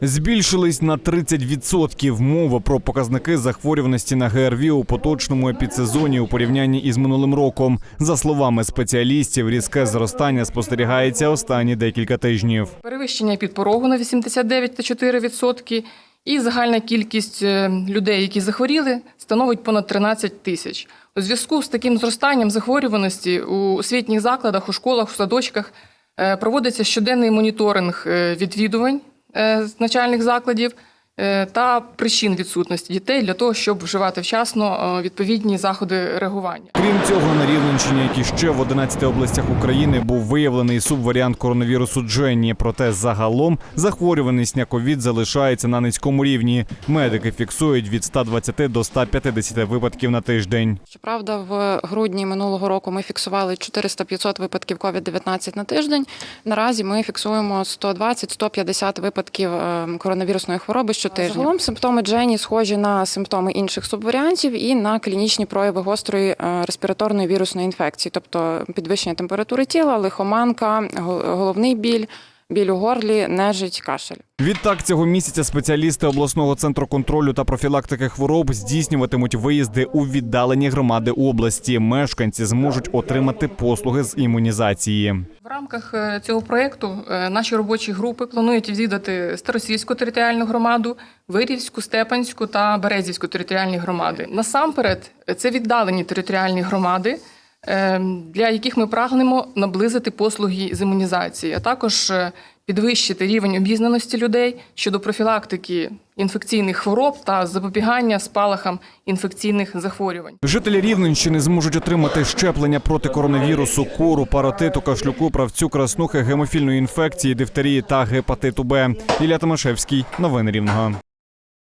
Збільшились на 30%. Мова про показники захворюваності на ГРВІ у поточному епідсезоні у порівнянні із минулим роком. За словами спеціалістів, різке зростання спостерігається останні декілька тижнів. Перевищення підпорогу на 89,4% і загальна кількість е, людей, які захворіли, становить понад 13 тисяч. У зв'язку з таким зростанням захворюваності у освітніх закладах, у школах, у садочках е, проводиться щоденний моніторинг е, відвідувань з начальних закладів. е, та причин відсутності дітей для того, щоб вживати вчасно е, відповідні заходи реагування. Крім цього, на Рівненщині, як і ще в 11 областях України, був виявлений субваріант коронавірусу Дженні. Проте загалом захворюваність на ковід залишається на низькому рівні. Медики фіксують від 120 до 150 випадків на тиждень. Щоправда, в грудні минулого року ми фіксували 400-500 випадків COVID-19 на тиждень. Наразі ми фіксуємо 120-150 випадків е, коронавірусної хвороби щотижня. Загалом симптоми Джені схожі на симптоми інших субваріантів і на клінічні прояви гострої е, респіраторної вірусної інфекції, тобто підвищення температури тіла, лихоманка, гол- головний біль, біль у горлі, нежить, кашель. Відтак цього місяця спеціалісти обласного центру контролю та профілактики хвороб здійснюватимуть виїзди у віддалені громади області. Мешканці зможуть отримати послуги з імунізації. В рамках е, цього проєкту е, наші робочі групи планують відвідати Старосільську територіальну громаду, Вирівську, Степанську та Березівську територіальні громади. Насамперед, е, це віддалені територіальні громади, для яких ми прагнемо наблизити послуги з імунізації, а також е, підвищити рівень обізнаності людей щодо профілактики інфекційних хвороб та запобігання спалахам інфекційних захворювань. Жителі Рівненщини зможуть отримати щеплення проти коронавірусу, кору, паротиту, кашлюку, правцю, краснухи, гемофільної інфекції, дифтерії та гепатиту Б. Ілля Томашевський. Новини Рівного.